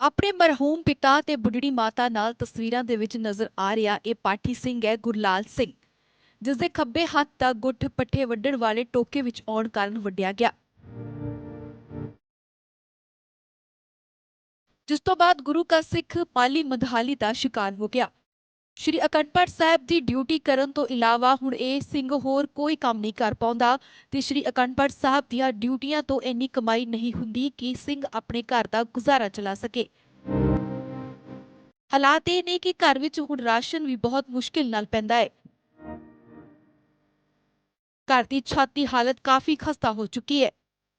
ਆਪਣੇ ਮਰਹੂਮ ਪਿਤਾ ਤੇ ਬੁੱਢੜੀ ਮਾਤਾ ਨਾਲ ਤਸਵੀਰਾਂ ਦੇ ਵਿੱਚ ਨਜ਼ਰ ਆ ਰਿਹਾ ਇਹ ਪਾਠੀ ਸਿੰਘ ਹੈ ਗੁਰਲਾਲ ਸਿੰਘ ਜਿਸ ਦੇ ਖੱਬੇ ਹੱਥ ਦਾ ਗੁੱਠ ਪੱਠੇ ਵੱਢਣ ਵਾਲੇ ਟੋਕੇ ਵਿੱਚ ਆਉਣ ਕਾਰਨ ਵੱਢਿਆ ਗਿਆ। ਜਿਸ ਤੋਂ ਬਾਅਦ ਗੁਰੂ ਕਾ ਸਿੱਖ ਪਾਲੀ ਮਦਹਾਲੀ ਦਾ ਸ਼ਿਕਾਰ ਹੋ ਗਿਆ। ਸ਼੍ਰੀ ਅਕੰਡ ਪਾਠ ਸਾਹਿਬ ਦੀ ਡਿਊਟੀ ਕਰਨ ਤੋਂ ਇਲਾਵਾ ਹੁਣ ਇਹ ਸਿੰਘ ਹੋਰ ਕੋਈ ਕੰਮ ਨਹੀਂ ਕਰ ਪਾਉਂਦਾ ਤੇ ਸ਼੍ਰੀ ਅਕੰਡ ਸਾਹਿਬ ਦੀਆਂ ਡਿਊਟੀਆਂ ਤੋਂ ਇੰਨੀ ਕਮਾਈ ਨਹੀਂ ਹੁੰਦੀ ਕਿ ਸਿੰਘ ਆਪਣੇ ਘਰ ਦਾ ਗੁਜ਼ਾਰਾ ਚਲਾ ਸਕੇ। ਹਾਲਾਤ ਇਹ ਨੇ ਕਿ ਘਰ ਵਿੱਚ ਹੁਣ ਰਾਸ਼ਨ ਵੀ ਬਹੁਤ ਮੁਸ਼ਕਿਲ ਨਾਲ ਪੈਂਦਾ ਹੈ। ਘਰ ਦੀ ਛੱਤ ਦੀ ਹਾਲਤ ਕਾਫੀ ਖਸਤਾ ਹੋ ਚੁੱਕੀ ਹੈ।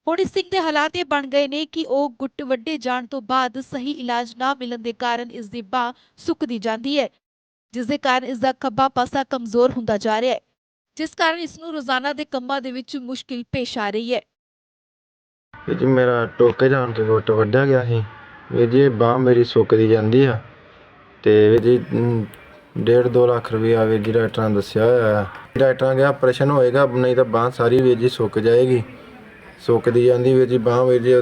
ਹੁਣ ਇਸ ਸਿੰਘ ਦੇ ਹਾਲਾਤ ਇਹ ਬਣ ਗਏ ਨੇ ਕਿ ਉਹ ਗੁੱਟ ਵੱਡੇ ਜਾਣ ਤੋਂ ਬਾਅਦ ਸਹੀ ਇਲਾਜ ਨਾ ਮਿਲਣ ਦੇ ਕਾਰਨ ਇਸ ਦੀ ਬਾਹ ਸੁੱਕਦੀ ਜਾਂਦੀ ਹੈ। ਜਿਸ ਦੇ ਕਾਰਨ ਇਸ ਦਾ ਖੱਬਾ ਪਾਸਾ ਕਮਜ਼ੋਰ ਹੁੰਦਾ ਜਾ ਰਿਹਾ ਹੈ ਜਿਸ ਕਾਰਨ ਇਸ ਨੂੰ ਰੋਜ਼ਾਨਾ ਦੇ ਕੰਮਾਂ ਦੇ ਵਿੱਚ ਮੁਸ਼ਕਿਲ ਪੇਸ਼ ਆ ਰਹੀ ਹੈ। ਵੀਰ ਜੀ ਮੇਰਾ ਟੋਕੇ ਜਾਣ ਕੇ ਗੁੱਟ ਵੱਢਿਆ ਗਿਆ ਸੀ। ਵੀਰ ਜੀ ਬਾਹ ਮੇਰੀ ਸੁੱਕਦੀ ਜਾਂਦੀ ਆ ਤੇ ਵੀਰ ਜੀ ਅਮ, ਡੇਢ ਦੋ ਲੱਖ ਰੁਪਇਆ ਵੀਰ ਜੀ ਡਾਕਟਰਾਂ ਦੱਸਿਆ ਹੋਇਆ। ਹੈ ਡਾਕਟਰਾਂ ਕਿਹਾ ਆਪਰੇਸ਼ਨ ਹੋਏਗਾ ਨਹੀਂ ਤਾਂ ਬਾਹ ਸਾਰੀ ਵੀਰ ਜੀ ਸੁੱਕ ਜਾਏਗੀ। ਸੁੱਕਦੀ ਜਾਂਦੀ ਵੀਰ ਜੀ, ਬਾਹ ਵੀਰ ਜੀ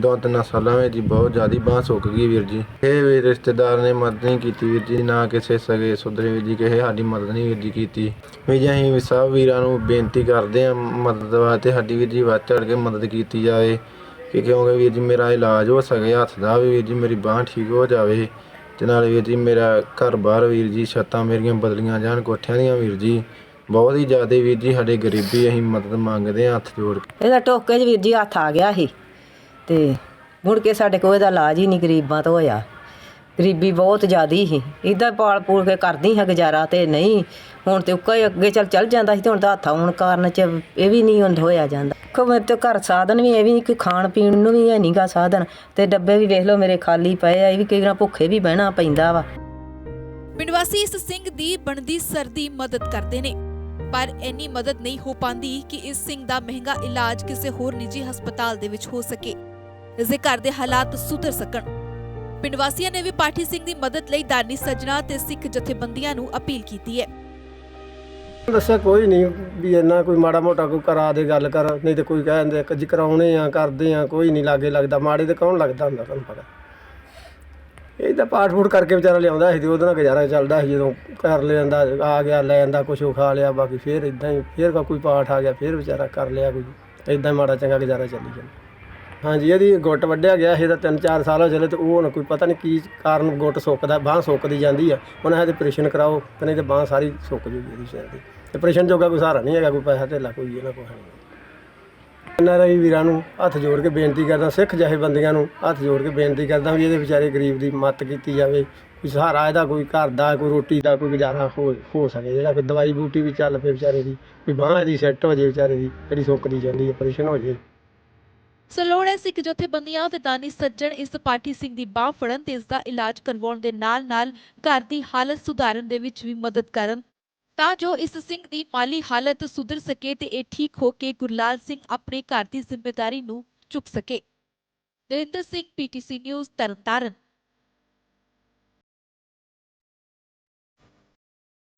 ਦੋ ਤਿੰਨ ਸਾਲਾਂ ਵਿੱਚ ਜੀ, ਬਹੁਤ ਜ਼ਿਆਦਾ ਬਾਹ ਸੁੱਕ ਗਈ ਵੀਰ ਜੀ। ਇਹ ਵੀ ਰਿਸ਼ਤੇਦਾਰ ਨੇ ਮਦਦ ਨਹੀਂ ਕੀਤੀ ਵੀਰ ਜੀ, ਨਾ ਕਿਸੇ ਸਗੇ ਸੁਧਰੇ ਵੀਰ ਜੀ, ਕਿਸੇ ਸਾਡੀ ਮਦਦ ਨਹੀਂ ਵੀਰ ਜੀ ਕੀਤੀ। ਵੀਰ ਜੀ ਅਸੀਂ ਵੀ ਸਭ ਵੀਰਾਂ ਨੂੰ ਬੇਨਤੀ ਕਰਦੇ ਹਾਂ ਮਦਦ ਵਾਸਤੇ, ਸਾਡੀ ਵੀਰ ਜੀ ਵੱਧ ਚੜ ਕੇ ਮਦਦ ਕੀਤੀ ਜਾਵੇ। ਕਿ ਕਿਉਂਕਿ ਵੀਰ ਜੀ ਮੇਰਾ ਇਲਾਜ ਹੋ ਸਕੇ, ਹੱਥ ਦਾ ਵੀ ਵੀਰ ਜੀ, ਮੇਰੀ ਬਾਹ ਠੀਕ ਹੋ ਜਾਵੇ। ਤੇ ਨਾਲ ਵੀਰ ਜੀ ਮੇਰਾ ਘਰ ਬਾਹਰ ਵੀਰ ਜੀ, ਛੱਤਾਂ ਮੇਰੀਆਂ ਬਦਲੀਆਂ ਜਾਣ, ਕੋਠਿਆਂ ਦੀਆਂ ਵੀਰ ਜੀ। ਬਹੁਤ ਹੀ ਜ਼ਿਆਦਾ ਵੀਰ ਜੀ ਸਾਡੇ ਗਰੀਬੀ ਅਸੀਂ ਮਦਦ ਮੰਗਦੇ ਹਾਂ ਹੱਥ ਜੋੜ ਕੇ। ਇਹਦਾ ਟੋਕੇ 'ਚ ਵੀਰ ਜੀ ਹੱਥ ਆ ਗਿਆ ਸੀ ਤੇ ਮੁੜ ਕੇ ਸਾਡੇ ਕੋਲ ਇਹਦਾ ਇਲਾਜ ਹੀ ਨਹੀਂ ਗਰੀਬਾਂ ਤੋਂ ਹੋਇਆ। ਗਰੀਬੀ ਬਹੁਤ ਜ਼ਿਆਦੀ ਸੀ। ਇਦਾਂ ਪਾਲ ਪੂਲ ਕੇ ਕਰਦੀ ਹਾਂ ਗੁਜ਼ਾਰਾ ਤੇ ਨਹੀਂ ਹੁਣ ਤੇ ਉੱਕਾ ਹੀ ਅੱਗੇ ਚੱਲ ਚੱਲ ਜਾਂਦਾ ਸੀ ਤੇ ਹੁਣ ਤਾਂ ਹੱਥ ਆਉਣ ਕਾਰਨ ਚ ਇਹ ਵੀ ਨਹੀਂ ਹੁੰਦ ਹੋਇਆ ਜਾਂਦਾ। ਕੋ ਮੇਰੇ ਤੇ ਘਰ ਸਾਧਨ ਵੀ ਇਹ ਵੀ ਨਹੀਂ ਕਿ ਖਾਣ ਪੀਣ ਨੂੰ ਵੀ ਹੈ ਨਹੀਂਗਾ ਸਾਧਨ ਤੇ ਡੱਬੇ ਵੀ ਵੇਖ ਲਓ ਮੇਰੇ ਖਾਲੀ ਪਏ ਆ ਇਹ ਵੀ ਕਈ ਵਾਰ ਭੁੱਖੇ ਵੀ ਬਹਿਣਾ ਪੈਂਦਾ ਵਾ। ਪਿੰਡ ਵਾਸੀ ਇਸ ਸਿੰਘ ਦੀ ਬਣਦੀ ਸਰਦੀ ਮਦਦ ਕਰਦੇ ਨੇ। ਪਰ ਇੰਨੀ ਮਦਦ ਨਹੀਂ ਹੋ ਪਾਂਦੀ ਕਿ ਇਸ ਸਿੰਘ ਦਾ ਮਹਿੰਗਾ ਇਲਾਜ ਕਿਸੇ ਹੋਰ ਨਿੱਜੀ ਹਸਪਤਾਲ ਦੇ ਵਿੱਚ ਹੋ ਸਕੇ। ਇਸ ਦੇ ਘਰ ਦੇ ਹਾਲਾਤ ਸੁਧਰ ਸਕਣ। ਪਿੰਡ ਵਾਸੀਆਂ ਨੇ ਵੀ ਪਾਠੀ ਸਿੰਘ ਦੀ ਮਦਦ ਲਈ ਦਾਨੀ ਸੱਜਣਾ ਤੇ ਸਿੱਖ ਜਥੇਬੰਦੀਆਂ ਨੂੰ ਅਪੀਲ ਕੀਤੀ ਹੈ। ਦੱਸਿਆ ਕੋਈ ਨਹੀਂ ਵੀ ਇੰਨਾ ਕੋਈ ਮਾੜਾ ਮੋਟਾ ਕੋਈ ਕਰਾ ਦੇ, ਗੱਲ ਕਰ, ਨਹੀਂ ਤੇ ਕੋਈ ਕਹਿੰਦੇ ਕਿ ਜੀ ਕਰਾਉਣੇ ਆ, ਕਰਦੇ ਆ, ਕੋਈ ਨਹੀਂ, ਲਾਗੇ ਲੱਗਦਾ, ਮਾੜੇ ਤੇ ਕੌਣ ਲੱਗਦਾ ਹੁੰਦਾ ਤੁਹਾਨੂੰ ਪਤਾ। ਇਹ ਤਾਂ ਪਾਠ ਫੂਟ ਕਰਕੇ ਵਿਚਾਰਾ ਲਿਆਉਂਦਾ ਸੀ ਤੇ ਉਹਦੇ ਨਾਲ ਗੁਜ਼ਾਰਾ ਚੱਲਦਾ ਸੀ, ਜਦੋਂ ਕਰ ਲਿਆਂਦਾ ਆ ਗਿਆ, ਲੈ ਜਾਂਦਾ, ਕੁਛ ਉਹ ਖਾ ਲਿਆ, ਬਾਕੀ ਫੇਰ ਇਦਾਂ ਹੀ, ਫੇਰ ਕੋਈ ਪਾਠ ਆ ਗਿਆ, ਫੇਰ ਵਿਚਾਰਾ ਕਰ ਲਿਆ ਕੋਈ। ਇਦਾਂ ਮਾੜਾ ਚੰਗਾ ਗੁਜ਼ਾਰਾ ਚੱਲੀ ਜਾਂਦਾ। ਹਾਂਜੀ, ਇਹਦੀ ਗੁੱਟ ਵੱਢਿਆ ਗਿਆ ਸੀ, ਇਹਦਾ 3-4 ਸਾਲ ਹੋ ਚਲੇ ਤੇ ਉਹ ਹੁਣ ਕੋਈ ਪਤਾ ਨਹੀਂ ਕੀ ਕਾਰਨ ਗੁੱਟ ਸੁੱਕਦਾ, ਬਾਹ ਸੁੱਕਦੀ ਜਾਂਦੀ ਆ। ਉਹਨਾਂ ਇਹਦੇ ਆਪਰੇਸ਼ਨ ਕਰਾਓ, ਤੇ ਨਹੀਂ ਤੇ ਬਾਹ ਸਾਰੀ ਸੁੱਕ ਜੂਗੀ ਇਹਦੀ ਸ਼ਾਇਦ। ਦੀ ਆਪਰੇਸ਼ਨ ਜੋਗਾ ਕੋਈ ਸਹਾਰਾ ਨਹੀਂ ਹੈਗਾ, ਕੋਈ ਪੈਸਾ ਧੇਲਾ ਕੋਈ, ਇਹਨਾਂ ਕੋਲ ਹੈ ਨਹੀਂ। ਇਹਨਾਂ ਵੀਰਾਂ ਨੂੰ ਹੱਥ ਜੋੜ ਕੇ ਬੇਨਤੀ ਕਰਦਾ, ਸਿੱਖ ਜਥੇਬੰਦੀਆਂ ਨੂੰ ਹੱਥ ਜੋੜ ਕੇ ਬੇਨਤੀ ਕਰਦਾ ਵੀ ਇਹਦੇ ਵਿਚਾਰੇ ਗਰੀਬ ਦੀ ਮਦਦ ਕੀਤੀ ਜਾਵੇ, ਕੋਈ ਸਹਾਰਾ ਇਹਦਾ, ਕੋਈ ਘਰ ਦਾ, ਕੋਈ ਰੋਟੀ ਦਾ, ਕੋਈ ਗੁਜ਼ਾਰਾ ਹੋ ਹੋ ਸਕੇ, ਜਿਹੜਾ ਕੋਈ ਦਵਾਈ ਬੂਟੀ ਵੀ ਚੱਲ ਪਏ ਵਿਚਾਰੇ ਦੀ, ਕੋਈ ਬਾਂਹ ਇਹਦੀ ਸੈੱਟ ਹੋ ਜੇ ਵਿਚਾਰੇ ਦੀ, ਜਿਹੜੀ ਸੁੱਕਦੀ ਜਾਂਦੀ ਆਪਰੇਸ਼ਨ ਹੋ ਜੇ। ਸੋ ਸਿੱਖ ਜਥੇਬੰਦੀਆਂ ਤੇ ਦਾਨੀ ਸੱਜਣ ਇਸ ਪਾਠੀ ਸਿੰਘ ਦੀ ਬਾਹ ਫੜਨ ਤੇ ਇਸ ਦਾ ਇਲਾਜ ਕਰਵਾਉਣ ਦੇ ਨਾਲ-ਨਾਲ ਘਰ ਦੀ ਹਾਲਤ ਸੁਧਾਰਨ ਦੇ ਵਿੱਚ ਵੀ ਮਦਦ ਕਰਨ। ਤਾਂ ਜੋ ਇਸ ਸਿੰਘ ਦੀ ਮਾਲੀ ਹਾਲਤ ਸੁਧਰ ਸਕੇ ਤੇ ਇਹ ਠੀਕ ਹੋ ਕੇ ਗੁਰਲਾਲ ਸਿੰਘ ਆਪਣੇ ਘਰ ਦੀ ਜ਼ਿੰਮੇਵਾਰੀ ਨੂੰ ਚੁੱਕ ਸਕੇ। Narinder Singh PTC news Tarn Taran.